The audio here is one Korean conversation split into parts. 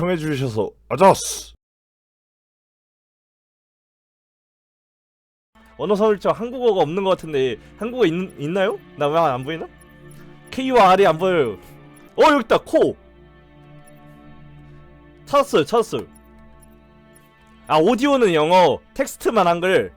시청해주셔서 아자스! 언어 서울청 한국어가 없는 것 같은데 한국어 있, 있나요? 나 왜 안 보이나? K와 R이 안 보여요 어 여기 있다 코 찾았어요 찾았어요 아 오디오는 영어 텍스트만 한글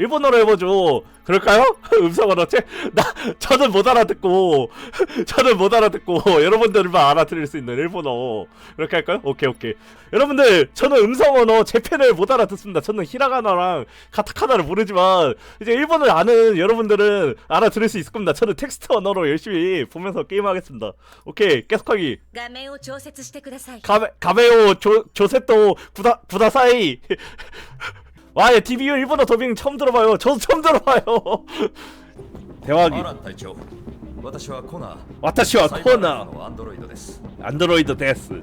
일본어로 해보죠. 그럴까요? 음성어로 나 저는 못 알아듣고 저는 못 알아듣고 여러분들만 알아들을 수 있는 일본어 그렇게 할까요? 오케이 오케이. 여러분들 저는 음성어로 제 편을 못 알아듣습니다. 저는 히라가나랑 가타카나를 모르지만 이제 일본을 아는 여러분들은 알아들을 수 있을 겁니다. 저는 텍스트 언어로 열심히 보면서 게임하겠습니다. 오케이 계속하기. 가메오 조세트 구다, 구다사이. 와, 예, DBU 일본어 더빙 처음 들어봐요. 저도 처음 들어봐요. 대박이. アラン隊長私はコナー 와타시와 サイバー 코나 のアンドロイドです 안드로이드 데스.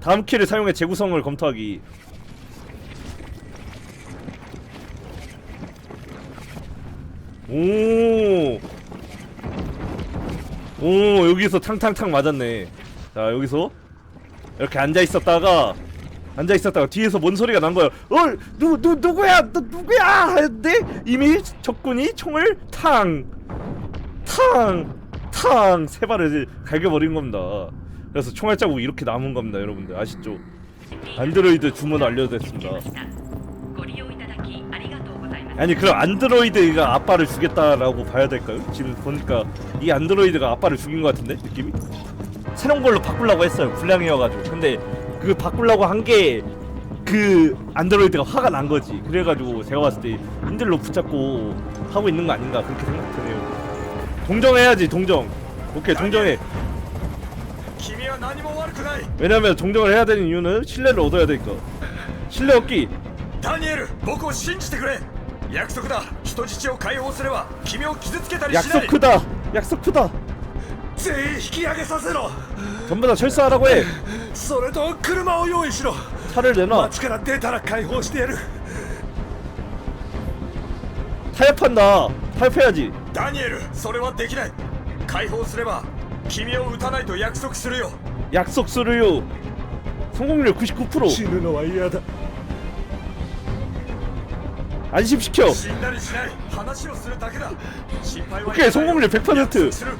다음 키를 사용해 재구성을 검토하기. 오. 오, 여기서 탕탕탕 맞았네. 자, 여기서 이렇게 앉아 있었다가 앉아 있었다가 뒤에서 뭔 소리가 난 거야. 어, 누, 누, 누구야? 너 누구야? 했는데 이미 적군이 총을 탕, 탕, 탕 세 발을 갈겨버린 겁니다. 그래서 총알 자국 이렇게 남은 겁니다, 여러분들 아시죠? 안드로이드 주문 알려드렸습니다. 아니 그럼 안드로이드가 아빠를 죽였다라고 봐야 될까요? 지금 보니까 이 안드로이드가 아빠를 죽인 것 같은데 느낌이? 새로운 걸로 바꾸려고 했어요 불량이어가지고 근데 그 바꾸려고 한 게 그 안드로이드가 화가 난 거지 그래가지고 제가 봤을 때 인들로 붙잡고 하고 있는 거 아닌가 그렇게 생각되네요 동정해야지 동정 오케이 동정해 君は何も悪くない 왜냐면 동정을 해야 되는 이유는 신뢰를 얻어야 되니까 신뢰 얻기 ダニエル僕を信じてくれ約束だ人質を解放すれば君を傷つけたりしない 약속 크다 약속 크다 全員引き上げさせろ 전부 다 철수하라고 해 それと車を用意しろ 차를 내놔 街から出たら解放してやる 타협한다 타협해야지 ダニエルそれはできない解放すれば君を撃たないと約束するよ 약속 수르요 성공률 99% 死ぬのは嫌だ 안심시켜 死んだりしない話をするだけだ心配は 오케이, 성공률 100%. 約束する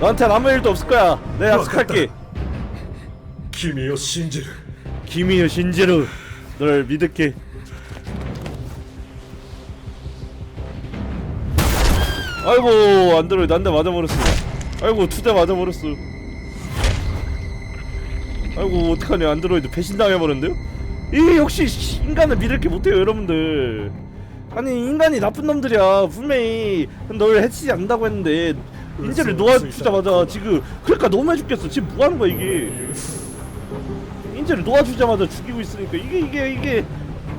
너한텐 아무 일도 없을 거야 내가 약속할게 君を信じる 기미의 신지루 널 믿을게 아이고 안드로이드 한대 맞아버렸어 아이고 두 대 맞아버렸어 아이고 어떡하냐 안드로이드 배신당해버렸는데요? 이 역시 씨, 인간을 믿을 게 못해요 여러분들 아니 인간이 나쁜 놈들이야 분명히 널 해치지 않는다고 했는데 인재를 놓아주자마자 지금 그러니까 너무 해죽겠어 지금 뭐하는 거야 이게 인재를 놓아주자마자 죽이고 있으니까 이게 이게 이게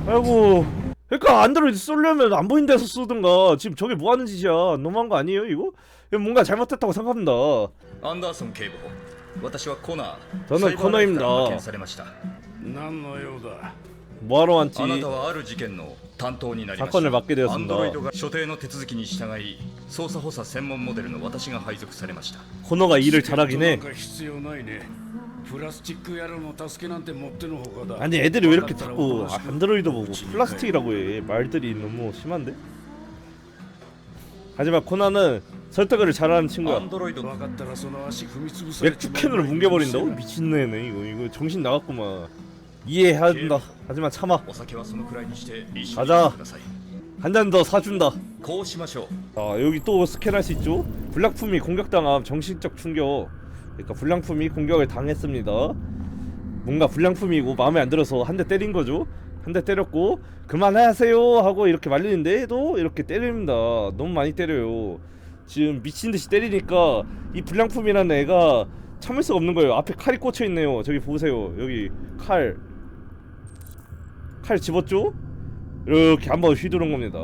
아이고 그러니까 안드로이드 쏠려면 안 보이는 데서 쏘든가 지금 저게 뭐 하는 짓이야 너무한 거 아니에요 이거? 이거 뭔가 잘못했다고 생각합니다 アンダーソン警部補私はコナー 저는 サイバーライフから 코너입니다. 派遣されました何の用だ 뭐하러 왔지 あなたはある事件の担当になりました 사건을 맡게 되었습니다. アンドロイドが所定の手続きに従い捜査補佐専門モデルの私が配属されました 코너가 일을 잘하긴 なん 해 か必要ないねプラスチック野郎の助けなんてもってのほかだ 아니 애들이 왜 이렇게 자꾸 안드로이드 보고 플라스틱이라고 해 말들이 너무 심한데? 하지만 코나는 설득을 잘하는 ア 친구야 ンドロイド分かったらその足踏み潰され 맥주 캔으로 뭉개버린다고? 미친애네 이거 이거 정신 나갔구만 이해한다 하지만 참아 お酒はそのくらいにして一緒に 가자 ください 한 잔 더 사준다 こうしましょう 자 여기 또 스캔할 수 있죠 불량품이 공격당함 정신적 충격 그러니까 불량품이 공격을 당했습니다 뭔가 불량품이고 마음에 안 들어서 한 대 때린 거죠 한 대 때렸고 그만하세요 하고 이렇게 말리는데도 이렇게 때립니다 너무 많이 때려요 지금 미친 듯이 때리니까 이 불량품이라는 애가 참을 수가 없는 거예요 앞에 칼이 꽂혀 있네요 저기 보세요 여기 칼 칼 집었죠? 이렇게 한번 휘두른 겁니다.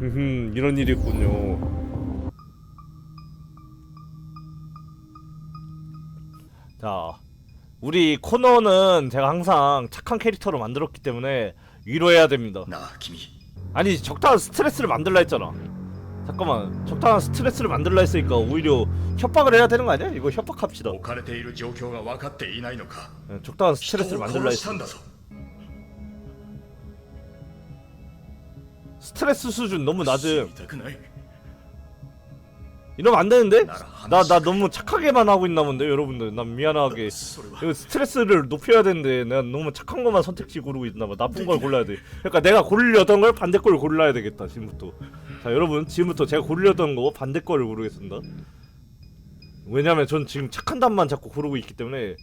흠흠 이런 일이 있군요. 자, 우리 코너는 제가 항상 착한 캐릭터로 만들었기 때문에 위로해야 됩니다. 나 김이. 아니 적당한 스트레스를 만들라 했잖아. 잠깐만 적당한 스트레스를 만들라 했으니까 오히려 협박을 해야 되는 거 아니야? 이거 협박합시다 置かれている状況が分かっていないのか 예, 적당한 人 스트레스를 を 만들라 殺した 했어 んだぞ 스트레스 수준 너무 낮음 死にたくない 이러면 안 되는데? 나, 나 너무 착하게만 하고 있나 본데, 여러분들. 난 미안하게. 이거 스트레스를 높여야 되는데, 난 너무 착한 것만 선택지 고르고 있나 봐. 나쁜 걸 골라야 돼. 그러니까 내가 고르려던 걸 반대 걸 골라야 되겠다, 지금부터. 자, 여러분, 지금부터 제가 고르려던 거 반대 거를 고르겠습니다. 왜냐면 전 지금 착한 답만 자꾸 고르고 있기 때문에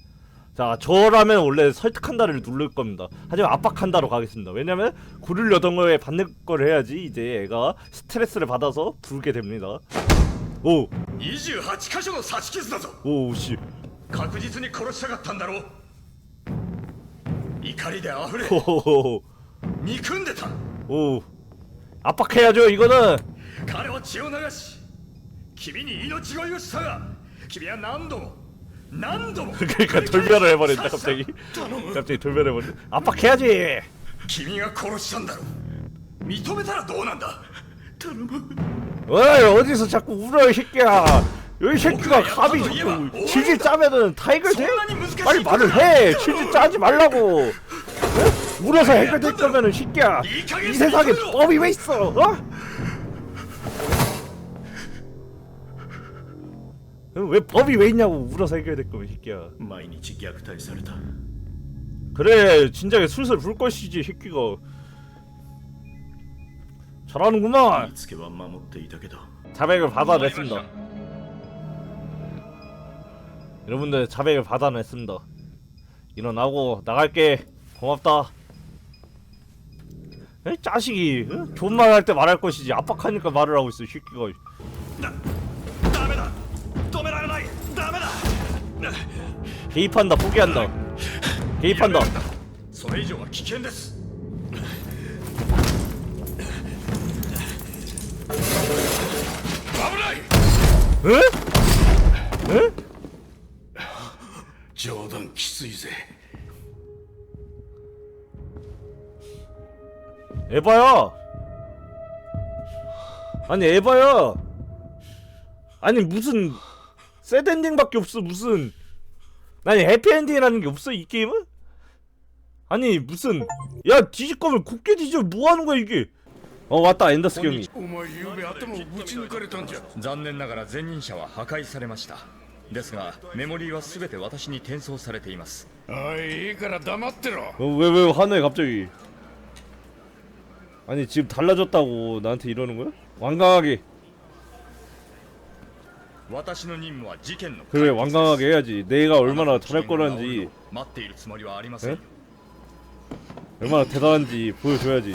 자 저라면 원래 설득한다를 누를 겁니다 하지만 압박한다로 가겠습니다 왜냐면 고르려던 거에 받는 걸 해야지 이제 애가 스트레스를 받아서 부르게 됩니다 오 28箇所の刺し傷だぞ 오, 씨. 確実に殺したかったんだろう怒りで溢れ 호호호. 憎んでた 오. 압박해야죠, 이거는. 彼は血を流し君に命乞いをしたが君は何度も何度も 그러니까 돌변을 해버린다, 갑자기. 갑자기 돌변해버린다. 압박해야지. 君が殺したんだろう認めたらどうなんだ頼む 어이, 어디서 자꾸 울어, 이 새끼야. 여기 새끼가 감히 자꾸 질질 짜면은 다 해결돼? 빨리 말을 해. 질질 짜지 말라고. 어? 울어서 해결될 거면은 새끼야. 이 세상에 법이 왜 있어? 어? 어, 왜 법이 왜 있냐고 울어서 해결될 거면 새끼야. 毎日虐待された 그래 진작에 술술 불 것이지 새끼가 잘하는구만 つけは守っていたけど 자백을 받아냈습니다 여러분들 자백을 받아냈습니다 일어나고 나갈게 고맙다 에 자식이 응? 좋은 말 할 때 말할 것이지 압박하니까 말을 하고 있어 이 새끼가 ダメだ止められないダメだ 개입한다 포기한다 개입한다 それ以上は危険です 危ない 에? 에? 冗談きついぜ 에바야 아니 에바야 아니 무슨 새드엔딩밖에 없어 무슨 아니 해피엔딩이라는 게 없어 이 게임은? 아니 무슨 야 뒤질 거면 곱게 뒤져 뭐하는 거야 이게 어 왔다 엔더스 경이 お前ゆうべ頭をぶち抜かれたんじゃ残念ながら前任者は破壊されましたですがメモリーは全て私に転送されています おいいいから黙ってろ 어, 왜, 왜 화내 갑자기 아니 지금 달라졌다고 나한테 이러는 거야? 완강하게 私の任務は事件の 그래 解決です 완강하게 해야지 내가 얼마나 잘할 君が治る 거란지 のを待っているつもりはありませんよ 얼마나 대단한지 보여줘야지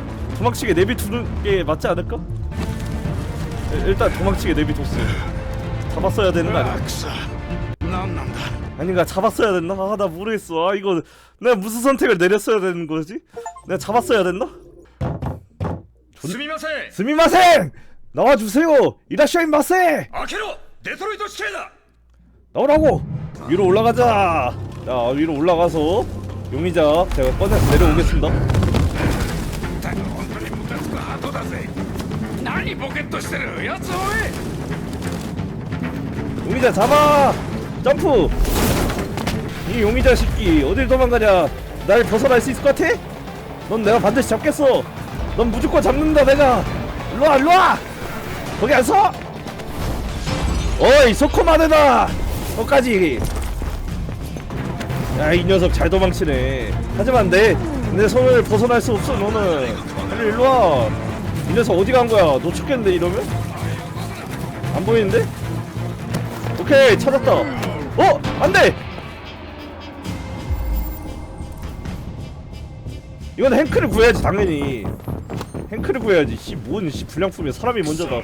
도망치게 내비두는 게 맞지 않을까? 일단 도망치게 내비뒀어 잡았어야 되는 거 아니야? 아닌가 잡았어야 됐나? 아 나 모르겠어 아 이거 내가 무슨 선택을 내렸어야 되는 거지? 내가 잡았어야 됐나? 스미마세! 스미마셍! 나와주세요! 이라시아인 마세! 아케로! 데트로이트 시체다! 나오라고! 위로 올라가자! 자 위로 올라가서 용의자 제가 꺼내서 내려오겠습니다 カつく鳩だぜ何ボケっとしてるやつおい 용의자 잡아! 점프! 이 용의자 새끼 어딜 도망가냐 날 벗어날 수 있을 것 같아? 넌 내가 반드시 잡겠어 넌 무조건 잡는다 내가 일로와 일로와 거기 안 서! 어이 소코마네다 거까지 야 이 녀석 잘 도망치네 하지만 내, 내 손을 벗어날 수 없어 너는 빨리 일로와 이 녀석 어디 간 거야 놓쳤겠는데 이러면? 안 보이는데? 오케이 찾았다 어 안돼 이건 행크를 구해야지 당연히 행크를 구해야지 씨뭔씨 불량품에 사람이 먼저 가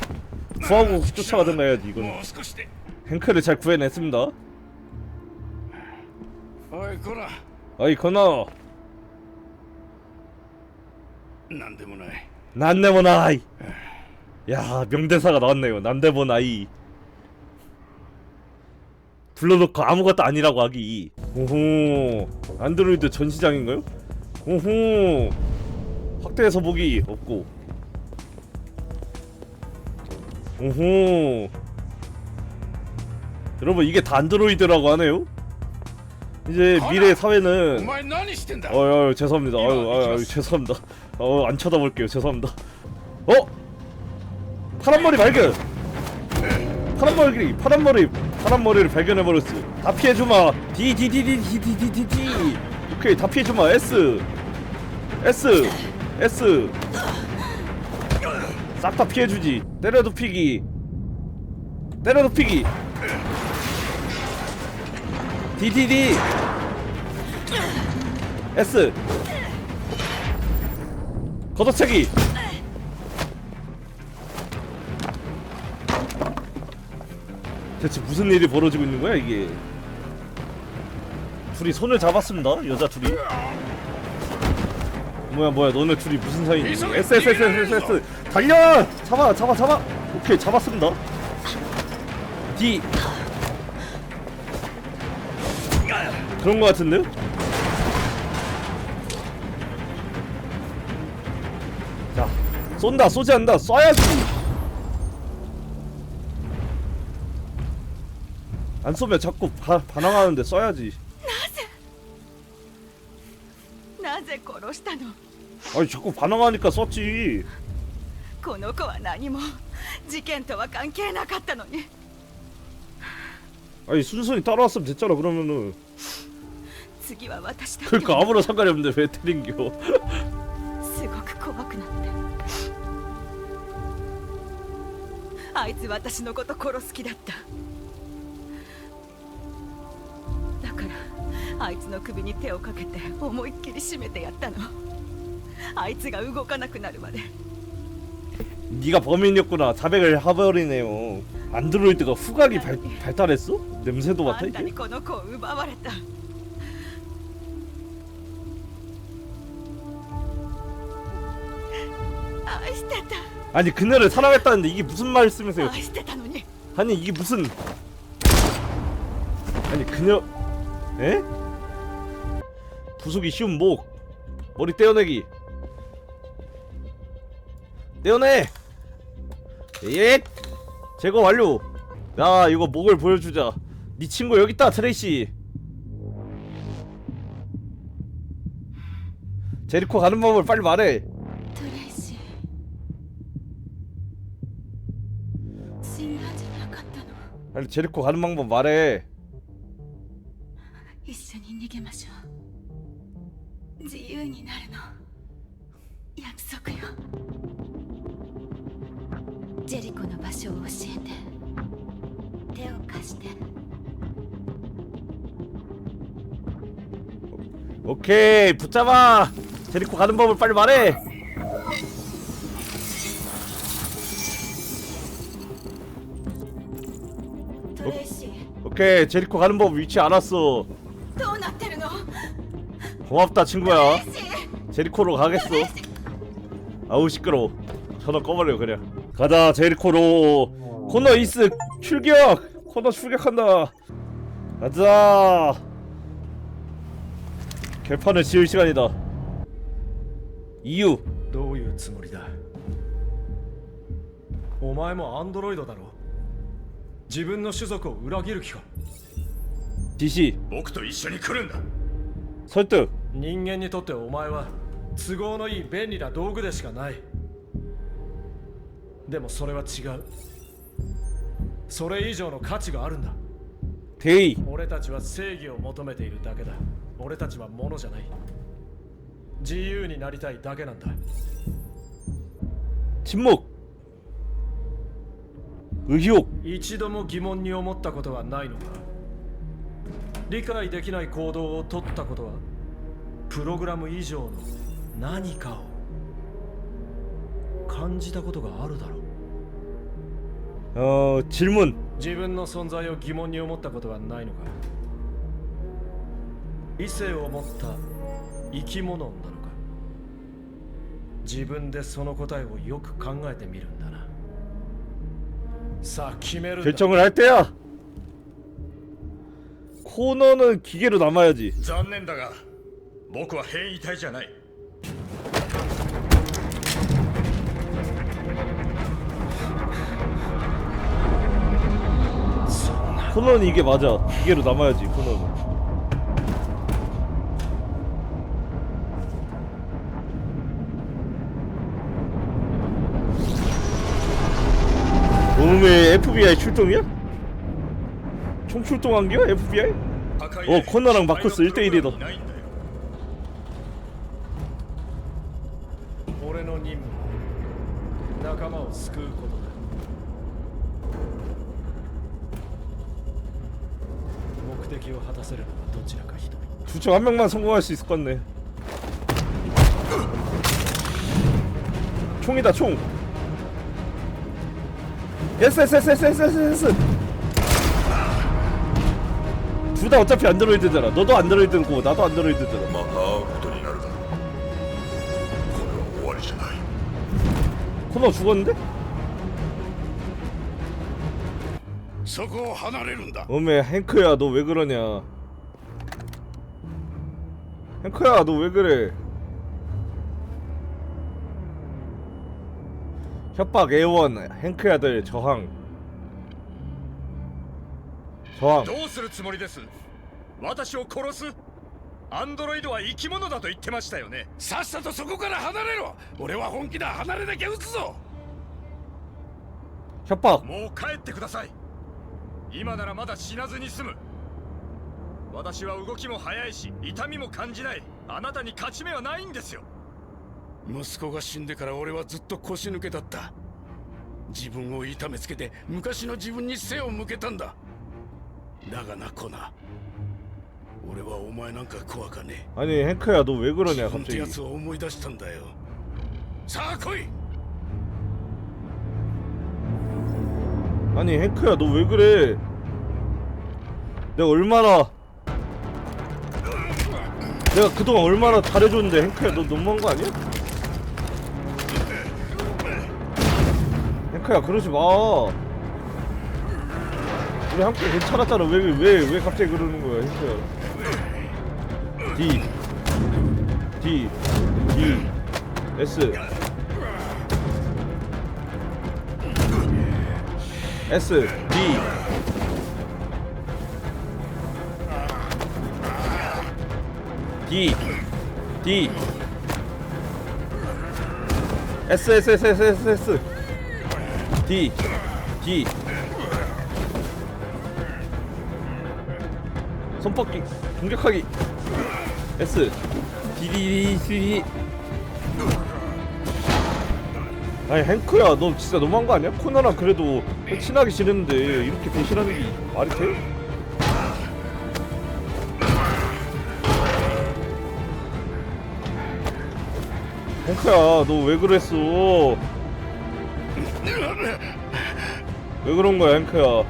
구하고 쫓아가든가 해야지 이거는 もう少しで 행크를 잘 구해냈습니다 おいこら 아이 건아 なんでもない 난데모나이. 야 명대사가 나왔네요. 난데모나이. 불러놓고 아무것도 아니라고 하기. 오호 안드로이드 전시장인가요? 오호 확대해서 보기 없고. 오호. 여러분 이게 다 안드로이드라고 하네요? 이제 미래 사회는 어유 죄송합니다. 어, 어유 죄송합니다. 어, 안 쳐다볼게요. 죄송합니다. 어? 파란 머리 발견. 파란 머리, 파란 머리, 파란 머리를 발견해 버렸어. 다 피해 주마. D D D D D D D D. 오케이, 다 피해 주마. S. S. S. 싹 다 피해 주지. 때려도 피기. 때려도 피기. D D D. S 걷어차기. 대체 무슨 일이 벌어지고 있는 거야 이게? 둘이 손을 잡았습니다 여자 둘이. 뭐야 뭐야 너네 둘이 무슨 사이니 S S S S S S 달려! 잡아 잡아 잡아. 오케이 잡았습니다. D 그런 거 같은데요? 쏜다, 쏘지 않는다, 쏴야지! 안 쏘면 자꾸 바, 반항하는데 쏴야지. なぜ殺したの 아니, 자꾸 반항하니까 쐈지. この子は何も事件とは関係なかったのに 아니, 순순히 따라왔으면 됐잖아, 그러면은. 次は私だって 그러니까 아무런 상관이 없는데 왜 때린겨. すごく怖くなって あいつ私のこと殺す気だっただからあいつの首に手をかけて思いっきり絞めてやったのあいつが動かなくなるまで 네가 범인이었구나. 자백을 해버리네요. 안드로이드가 후각이 발, 발달했어? 냄새도 あ 맡아 んたに 이게? 아니 그녀를 사랑했다는데 이게 무슨 말씀이세요? 愛してたのに 아니 이게 무슨 아니 그녀 에? 부수기 쉬운 목 머리 떼어내기 떼어내 예 제거 완료 야 이거 목을 보여주자 네 친구 여기 있다 트레이시 제리코 가는 방법을 빨리 말해 빨리 제리코 가는 방법 말해. 이순이 니게 마셔. 지윤이 나르노. 약속요. 제리코의 場所を教手を貸して。 오케이 붙잡아 제리코 가는 법을 빨리 말해 오케이 제리코 가는 법 위치 알았어 どうなってるの 고맙다 친구야 トレイシー 제리코로 가겠어 아우 시끄러워 전화 꺼버려 그냥 가자 제리코로 코너 이스 출격 코너 출격한다 가자 개판을 지을 시간이다 이유 どういうつもりだお前もアンドロイドだろ 自分の種族を裏切る気か？じじい。僕と一緒に来るんだ。それと人間にとってお前は都合のいい便利な道具でしかない。でもそれは違う。それ以上の価値があるんだ。てい俺たちは正義を求めているだけだ。俺たちは物じゃない。自由になりたいだけなんだ。沈黙。右翼一度も疑問に思ったことはないのか？理解できない行動を取ったことは？プログラム以上の何かを？感じたことがあるだろう？あ질 문。 自分の存在を疑問に思ったことはないのか？異性を持った生き物なのか？自分でその答えをよく考えてみるんだな。 결정을 할 때야 코너는 기계로 남아야지 残念だが僕は変異体じゃない 코너는 이게 맞아 기계로 남아야지 코너 FBI 출동이야? 총 출동한 게야 FBI? 어 코너랑 마커스 1대1이다 주축 한 명만 성공할 수 있을 건데 총이다 총 예스 예스 예스 예스 예스 예스 예스 둘 다 어차피 안드로이드잖아 너도 안드로이드고 나도 안드로이드잖아 また会うことになるだろうこれは終わりじゃない 코너 죽었는데? そこを離れるんだ 어메 행크야 너 왜 그러냐 행크야 너 왜 그래 협박 A1 행크야들 저항 저항 どうするつもりです私を殺すアンドロイドは生き物だと言ってましたよねさっさとそこから離れろ俺は本気だ離れなきゃ撃つぞ 협박 もう帰ってください今ならまだ死なずに済む私は動きも速いし痛みも感じないあなたに勝ち目はないんですよ 息子が死んでから俺はずっと腰抜けだった自分を痛めつけて昔の自分に背を向けたんだだがなコナ俺はお前なんか怖かね 아니 행크야 너 왜 え 그러냐 本って 갑자기 やつを思い出したんだよさあ来い 아니 행크야 너 왜 그래 내가 얼마나 내가 그동안 얼마나 잘해줬는데 행크야 너 너무한 거 아니야? 행크야 그러지 마. 우리 함께 괜찮았잖아. 왜 왜왜 갑자기 그러는 거야 행크야. D. D. D S. S. D. D. D. S S S S S S D. D. 손뻗기 공격하기. S. D D D D 아니 행크야 너 진짜 너무한 거 아니야? 코너랑 그래도 친하게 지냈는데 이렇게 배신하는 게 말이 돼? 행크야 너 왜 그랬어 왜 그런 거야 행크야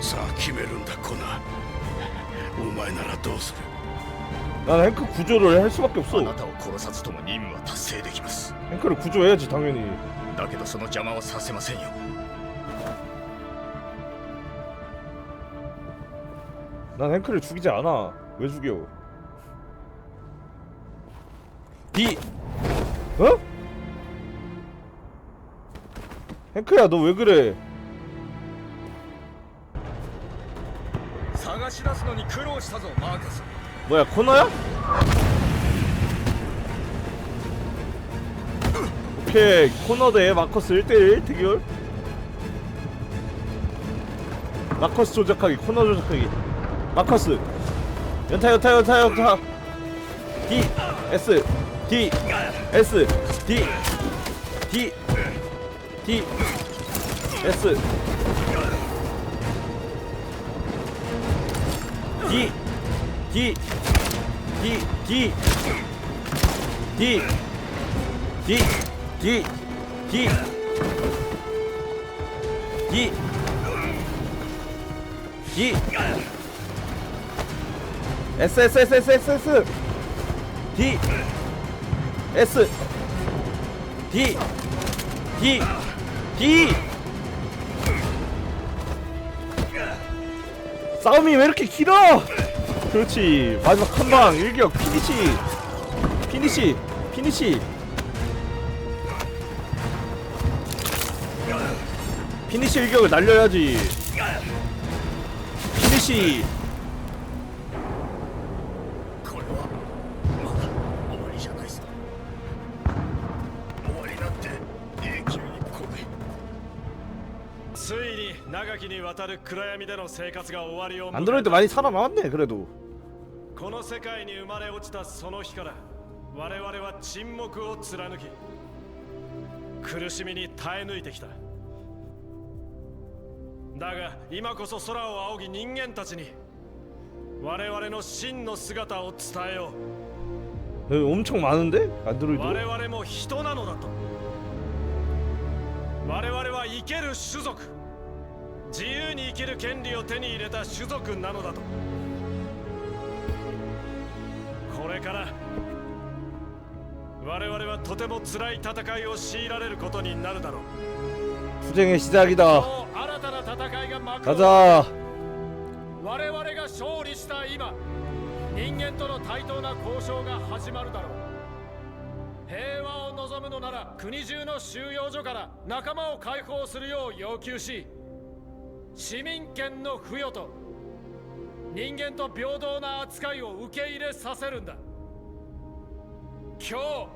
さあ決めるんだコナお前ならどうする 난 행크 구조를 할 수밖에 あ 없어 なたを殺さずとも任務は達成できます 행크를 구조해야지 당연히 だけどその邪魔はさせませんよ 난 행크를 죽이지 않아. 왜 죽여? D 어? 행크야 너 왜 그래? 探し出すのに苦労したぞマーカス 뭐야 코너야? 오케이 코너 대 마커스 1대1 대결 마커스 조작하기 코너 조작하기 마커스 연타 연타 연타 연타 D S D S D D D S D D 기, 기, 기, 기, 기, 기, 기, 기, S S S S S S D S. D. D. D. 싸움이 왜 이렇게 길어? 그렇지. 마지막 한방 일격 피니시. 피니시 피니시. 피니시 일격을 날려야지. 피니시 に長きにわたる暗闇での生活が終わりを迎えた 안드로이드 많이 살아남았네 그래도 この世界に生まれ落ちたその日から我々は沈黙を貫き苦しみに耐え抜いてきただが今こそ空を仰ぎ人間たちに我々の真の姿を伝えよ 여기 엄청 많은데? う 안드로이드 我々も人なのだと我々は生ける種族 自由に生きる権利を手に入れた種族なのだとこれから我々はとても辛い戦いを強いられることになるだろう 투쟁의 시작이다 もう新たな戦いが幕を 가자 我々が勝利した今人間との対等な交渉が始まるだろう平和を望むのなら国中の収容所から仲間を解放するよう要求し 市民権の付与と人間と平等な扱いを受け入れさせるんだ。今日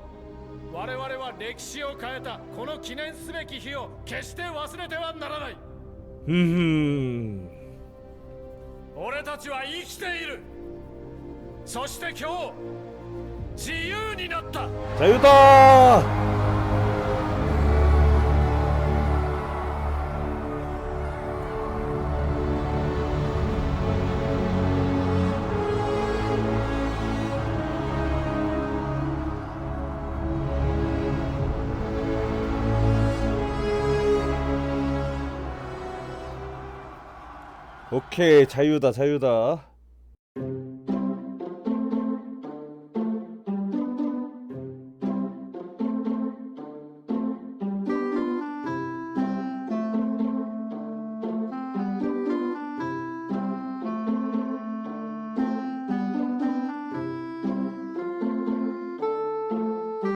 我々は歴史を変えたこの記念すべき日を決して忘れてはならない。ふん俺たちは生きている。そして今日自由になった。さう 오케이 자유다 자유다